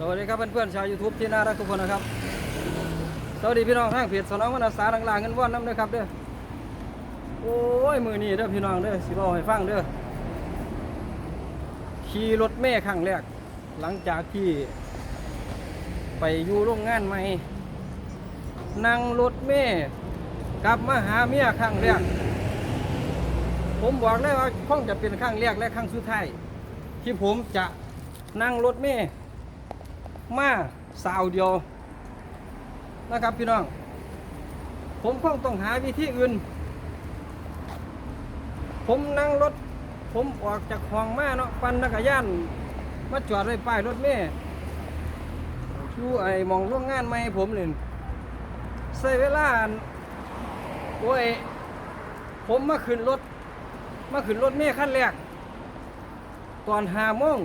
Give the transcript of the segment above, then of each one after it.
สวัสดีครับเพื่อนๆชาว YouTube ที่น่ารักทุกคนนะครับ สวัสดีพี่น้องทางเพจสนองวรรณสาหลังๆเงินว่อนน้ำเด้อครับเด้อโอ้ยมือนี้เด้อพี่น้องเด้อสิบอกให้ฟังเด้อขี่รถเมฆครั้งแรก หลังจากที่ไปอยู่โรงงานใหม่นั่งรถเมฆกลับมาหาเมียครั้งแรกผมบอกเลยว่าคงจะเป็นครั้งแรกและครั้งสุดท้ายที่ผมจะนั่งรถเมฆ มาสาวเดียวนะครับพี่น้อง ผมคงต้องหาวิธีอื่น ผมนั่งรถ ผมออกจากห้องมาเนาะปั่นจักรยานมาจอดไว้ป้ายรถเมฆอยู่ไอ้มองโรงงานใหม่ผมเลยใช้เวลาอันโอ้ยผมมาขึ้นรถมาขึ้นรถเมฆขั้นแรก ตอนหาโมง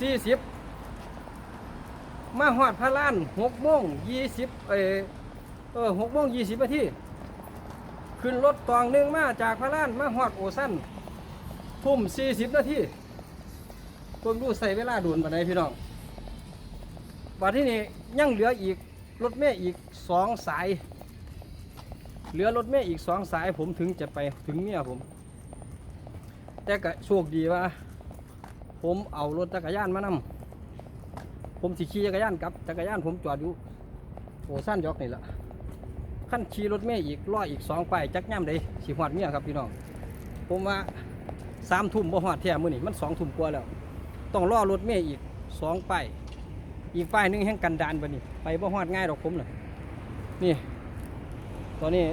สี่สิบ มาหอดพระลานหกโมงยี่สิบเออเออหกโมงยี่สิบนาทีขึ้นรถตองหนึ่งมาจากพระลานมาหอดโอสั้นทุ่มสี่สิบนาทีเพิ่งรู้ใส่เวลาด่วนปานใดพี่น้องบัดที่นี่ยังเหลืออีกรถเมฆอีกสองสาย เหลือรถเมฆอีกสองสายผมถึงจะไปถึงเมียผม แต่ก็โชคดีว่า ผมเอารถจักรยานมานำ ผมสิขี่จักรยานกลับจักรยานผมจอดอยู่โอสั้นยอกนี่แหละขั้นขี่รถเมย์อีกร้อยอีกสองไปจักย่ำเลยสิหอดเมียครับพี่น้องผมว่าสามทุ่มบ่หอดแท้มือนี่มันสองทุ่มกว่าแล้ว ต้องรอรถเมย์อีกสองไปอีกป้ายหนึงแห่งกันดานบ่นี่ไปบ่หอดง่ายดอกผมเลยนี่ ตอนนี้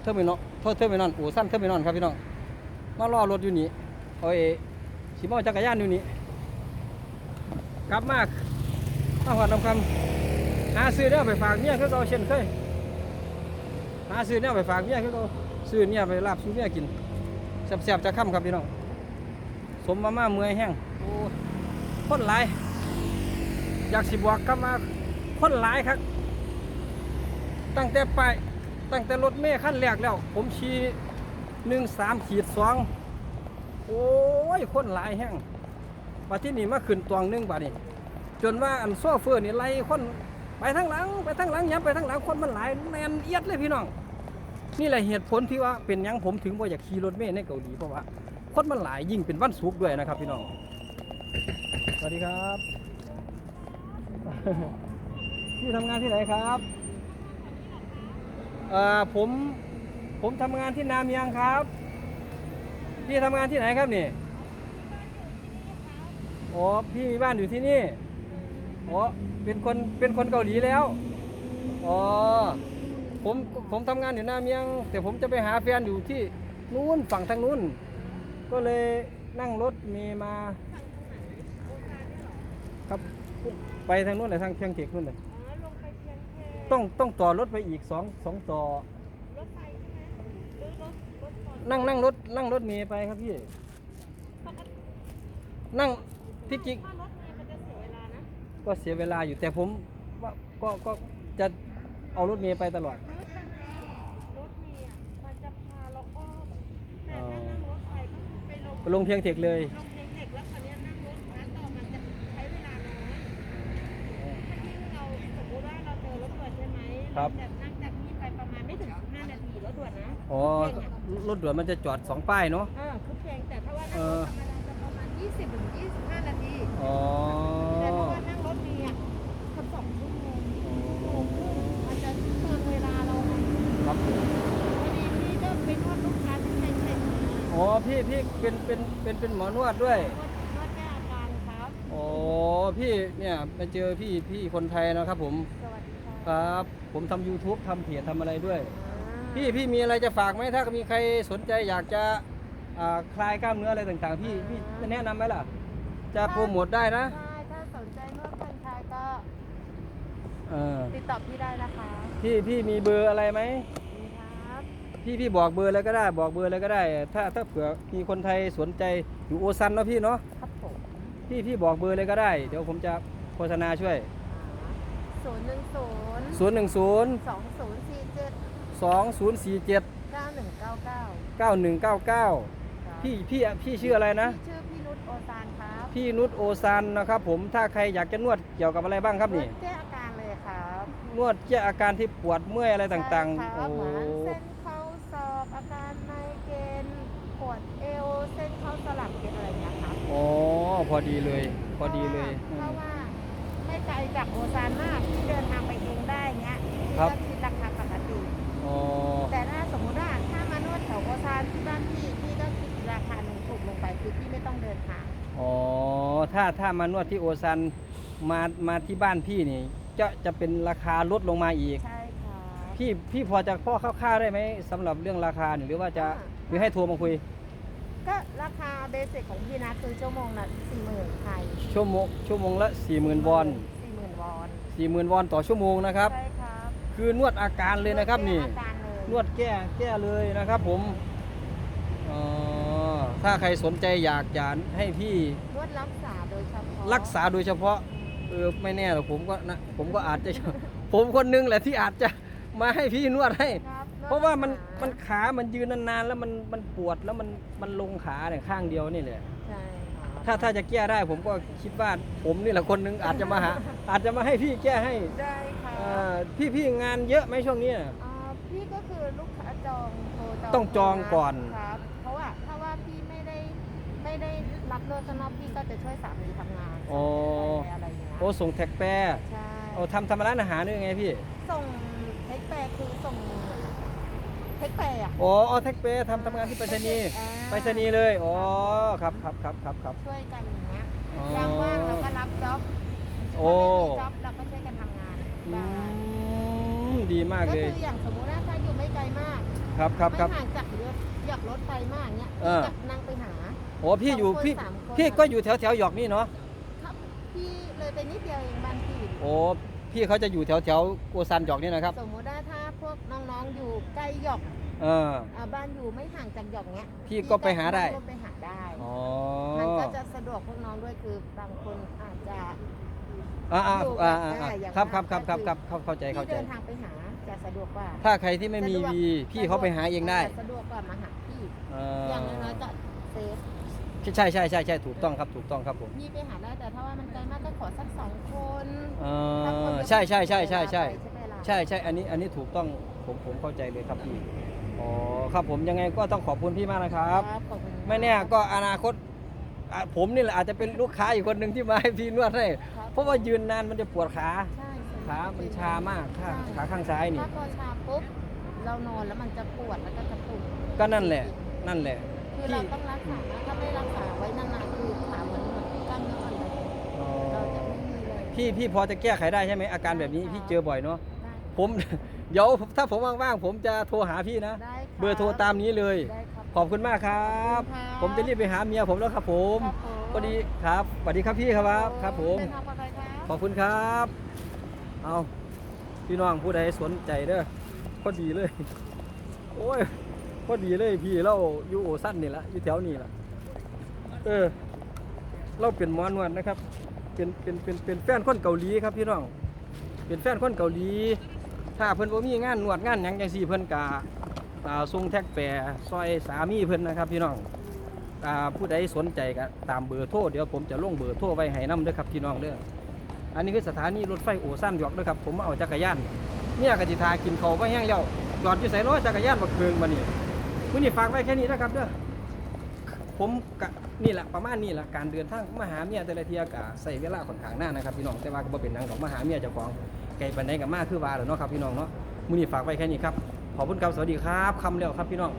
เทอร์มินอลเทอร์เทอร์มินอลโอสั้นเทอร์มินอลครับพี่น้องมารอรถอยู่นี่เอาเอสิมาเอจักรยานอยู่นี่กลับมา มาหอดนำคำหาซื้อเนี่ยไปฝากเมียคือเราเช่นเคยหาซื้อเนี่ยไปฝากเมียคือเราซื้อเนี่ยไปลาบซื้อเมียกินแซ่บๆจะค่ำครับพี่น้องสมมาม่าเมื่อยแห้งโอ้คนหลายอยากสิบวกกลับมาคนหลายครับ ตั้งแต่ไปตั้งแต่รถเมฆขั้นแรกแล้ว ผมขี่หนึ่งสามขีดสองโอ้ยคนหลายแห้งบัดที่นี่มาขึ้นตวงหนึ่งบัดนี้ จนว่าอันโซเฟอร์นี่ไล่คนไปทั้งหลังไปทั้งหลังย้ำไปทั้งหลังคนมันหลายแน่นเอียดเลยพี่น้อง นี่แหละเหตุผลที่ว่าเป็นยังผมถึงว่าอยากขี่รถเมล์ในเกาหลีเพราะว่าคนมันหลายยิ่งเป็นวันศุกร์ด้วยนะครับ พี่น้อง สวัสดีครับพี่ทำงานที่ไหนครับเอ่อผมผมทำงานที่นามยังครับพี่ทำงานที่ไหนครับนี่อ๋อพี่มีบ้านอยู่ที่นี่ อ๋อ เป็นคน เป็นคนเกาหลีแล้ว อ๋อ ผม ผมทำงานอยู่นาเมียง แต่ผมจะไปหาแฟนอยู่ที่นู้นฝั่งทางนู้น ก็เลยนั่งรถเมีมาครับ ไปทางนู้นเลยทางเชียงเทกนู้นเลยอ๋อลงไปเพียงแค่ต้องต้องต่อรถไปอีกสองสองต่อรถไฟใช่ไหมหรือรถรถก่อนนั่งนั่งรถนั่งรถเมย์ไปครับพี่ปกตินั่งที่จริง ก็เสียเวลาอยู่แต่ผมว่าก็ก็จะเอารถเมย์ไปตลอด รถเมล์อะมันจะพาเราอ้อมแต่ถ้านั่งรถไฟก็ไปลงไปลงเพียงเทกเลย ลงเพียงเด็กแล้วคราวเนี้ยนั่งรถนั้นต่อมันจะใช้เวลาน้อยถ้ายิ่งเราสมมติว่าเราเจอรถด่วนใช่ไหมครับเาจะนั่งจากนี่ไปประมาณไม่ถึง15นาทีรถด่วนนะอ๋อเพียงอะรถด่วนมันจะจอดสองป้ายเนาะ เออคือเพียงแต่ถ้าว่าเอนั่งรอถธรรมดาจะประมาณ 20ถึง25 นาที อ๋อ แต่ถ้าว่านั่งรถเมล์อะเกือบสองชั่วโมงมันจะเติมเวลาเราไง ครับ พอดีพี่ก็ไปนวดลูกค้าที่เซ็งเซ็งมา อ๋อ พี่พี่เป็นเป็นเป็นเป็นหมอนวดด้วยนวดนวดแก้อาการครับ อ๋อพี่เนี่ยไปเจอพี่พี่คนไทยนะครับผมสวัสดีคค่ะรับ ผมทำ YouTube ทำเพจทำอะไรด้วยอ่าพี่พี่มีอะไรจะฝากไหมถ้ามีใครสนใจอยากจะอ่าคลายกล้ามเนื้ออะไรต่างๆ พี่พี่จะแนะนำไหมล่ะ จะโปรโมทได้นะได้ถ้าสนใจนวดคนไทยก็เออติดต่อพี่ได้นะคะ พี่พี่มีเบอร์อะไรไหมดีครับ พี่พี่บอกเบอร์อะไรก็ได้บอกเบอร์อะไรก็ได้ ถ้าถ้าเผื่อมีคนไทยสนใจอยู่โอซันเนาะพี่เนาะครับผมพี่พี่บอกเบอร์เลยก็ได้ เดี๋ยวผมจะโฆษณาช่วย ศูนย์หนึ่งศูนย์0 1 0 สองศูนย์สี่เจ็ด2 0 4 7 เก้าหนึ่งเก้าเก้า9 1 9 9 พี่พี่พี่ชื่ออะไรนะพี่ชื่อพี่นุชโอซานครับพี่นุชโอซานนะครับผมถ้าใครอยากจะนวดเกี่ยวกับอะไรบ้างครับนี่ แก้อาการเลยครับนวดแก้อาการที่ปวดเมื่อยอะไรต่างใช่ๆ ครับโอ้เหมือนเส้น อดีเลย พอดีเลยเพราะว่าไม่ไกลจากโอซานมากที่เดินทางไปเองได้เงี้ยพี่ครับก็คิดราคาปกติอ๋อแต่ถ้าสมมติว่าถ้ามานวดแถวโอซานที่บ้านพี่พี่ก็คิดราคาหนึ่งถูกลงไปคือพี่ไม่ต้องเดินทางอ๋อถ้าถ้ามานวดที่โอซานมามาที่บ้านพี่นี่จะจะเป็นราคาลดลงมาอีกใช่ค่ะพี่พี่พอจะพ่อคร่าวๆได้ไหมสำหรับเรื่องราคานี่หรือว่าจะหรือให้โทรมาคุย ก็ราคาเบสิกของพี่นะคือชั่วโมงละสี่หมื่นไทยชั่วโมงชั่วโมงละ40,000วอนสี่หมื่นวอน40,000วอนต่อชั่วโมงนะครับ ใช่ครับคือนวดอาการเลยนะครับนี่ อาการเลยนวดแก้แก้เลยนะครับผมอ๋อถ้าใครสนใจอยากจะให้พี่นวดรักษาโดยเฉพาะรักษาโดยเฉพาะเออไม่แน่หรอกผมก็นะผมก็อาจจะ ผมคนนึงแหละที่อาจจะมาให้พี่นวดให้ครับนดเพ ราะว่ามันกษมันขามันยืนนานๆแล้วมันมันปวดแล้วมันมันลงขาเนี่ยข้างเดียวนี่แหละใช่ครับถ้าถ้าจะแก้ได้ผมก็คิดว่าผมนี่แหละคนนึงอาจจะมาหา อาจจะมาให้พี่แก้ให้ได้ค่ะอ่าพี่พี่งานเยอะไหมช่วงนี้น่ะอ่าพี่ก็คือลูกค้าจองโทรจองต้องจองก่อน ครับเพราะว่าถ้าว่าพี่ไม่ได้ไม่ได้รับนวดข้างนอกพี่ก็จะช่วยสามีทำงานอ๋อ อะไรอย่างเงี้ยโอ้ส่งแท็กแปรใช่เอาทำทำร้านอาหารด้วยไงพี่ ส่งเทคแปรคือส่งเทคแปรอะอ๋อเอาแท็กแปรทำทำงานที่ไปรษณีย์อ่า ไปรษณีย์เลยอ๋อครับครับครับครับครับ ช่วยกันอย่างเงี้ยอ๋อ ยามว่างเราก็รับจ็อบโอ้ถ้าไม่มีจ็อบเราก็ช่วยกันทำงานอืได้มดีมากก็เลยคืออย่างสมมติว่าถ้าอยู่ไม่ไกลมากครับครับครับไม่ห่างจากเรือหยอกรถไปมากเงี้ยเออ จะนั่งไปหา โอ้พี่อยู่สองคนพี่สามคน พี่ก็อยู่แถวแถวหยอกนี่เนาะครับพี่เลยไปนิดเดียวเองบ้านพี่โอ้พี่เขาจะอยู่แถวแถวโกซันหยอกนี่นะครับ สมมติว่าถ้าพว กน้องๆอยู่ใกล้หยอกเออ อ่าบ้านอยู่ไม่ห่างจากหยอกเงี้ยพี่ก็ไปหาได้ก็ไปหาได้ อ๋อมันก็จะสะดวกพวกน้องด้วยคือบางคนอาจจะอ่าอ่าอยู่อ่าแบบอ่าอ่าอย่างครับว่าครับครับครับก็คือครับเข้าเข้าใจเข้าที่ใจเดินทางไปหาจะสะดวกกว่าถ้าใครที่ไม่มีสะดวกวีพี่เขาไปหาเองได้สะดวกกว่ามาหาพี่เออย่างน้อยๆก็เซฟใช่ใช่ใช่ใช่ถูกต้องครับถูกต้องครับผมพี่ไปหาได้แต่ถ้าว่ามันไกลมากก็ขอสักสองคนเอถ้าคนอเดียวใช่ใช่ใช่ใช่ใช่ เวลาไปไหมล่ะใช่ใช่อันนี้อันนี้ถูกต้องผมผมเข้าใจเลยครับพี่อ๋อครับผมยังไงก็ต้องขอบคุณพี่มากนะครับ ขอบคุณไม่แน่ก็อนาคตอะผมนี่แหละอาจจะเป็นลูกค้าอีกคนหนึ่งที่มาให้พี่นวดให้ครับเพราะว่ายืนนานมันจะปวดขาใช่ขามันชามากขาขาข้างซ้ายนี่ถ้าพอชาปุ๊บเรานอนแล้วมันจะปวดแล้วก็จะปวดก็นั่นแหละ นั่นแหละ คือเราต้องรักษานะถ้าไม่รักษาไว้นานๆคือขาเหมือนเหมือนกล้ามเนื้ออ่อนเลยอ๋อเราจะไม่มีเลย พี่พี่พอจะแก้ไขได้ใช่ไหมอาการแบบนี้พี่เจอบ่อยเนาะได้ ผมเดี๋ยวถ้าผมว่างๆผมจะโทรหาพี่นะ ได้คเบอร์โทรตามนี้เลย ได้ครับ ขอบคุณมากครับ ขอบคุณครับผมจะรีบไปหาเมียผมแล้วครับผมครับผมพอดีครับสวัสดีครับพี่ครับครับผม เดินทางปลอดภัยครับ ขอบคุณครับ เอาพี่น้องผู้ใดสนใจเด้อพอดีเลย โอ้ยพอดีเลยพี่เราอยู่โอสั้นนี่ละอยู่แถวนี้ละเออ เราเป็นหมอนวดนะครับ เป็นเป็นเป็นเป็นแฟนคนเกาหลีครับพี่น้อง เป็นแฟนคนเกาหลี ถ้าเพิ่นบ่มีงานนวดงานหยังจังซี่เพิ่นกะอ่าส่งแท็กแปรซอยสามีเพิ่นนะครับพี่น้องอ่าผู้ใดสนใจก็ตามเบอร์โทรเดี๋ยวผมจะลงเบอร์โทรไว้ให้นํเด้อครับพี่น้องเด้ออันนี้คือสถานีรถไฟโอซันหยอกนะครับผมมาเอาจักรยานเนี่ยกติทากินเขาวไปแห้งแล้วจอดอยู่ใส่ล้อจักรยานบักเพิงมานี่มื้อนี้ฝากไว้แค่นี้นะครับเด้อผมกะนี่แหละประมาณนี้แหละการเดินทางมาหาเมียแต่ละเทียกะใส่เวลาค่อนข้างนานนะครับพี่น้องแต่ว่าก็บ่เป็นหยังดอกมาหาเมียเจ้าของ ไกลปันไดก็มาคือว่าแหล้วเนาะครับพี่น้องเนาะมื้อนี้ฝากไว้แค่นี้ครับขอบคุณครับสวัสดีครับคำเร็วครับพี่น้อง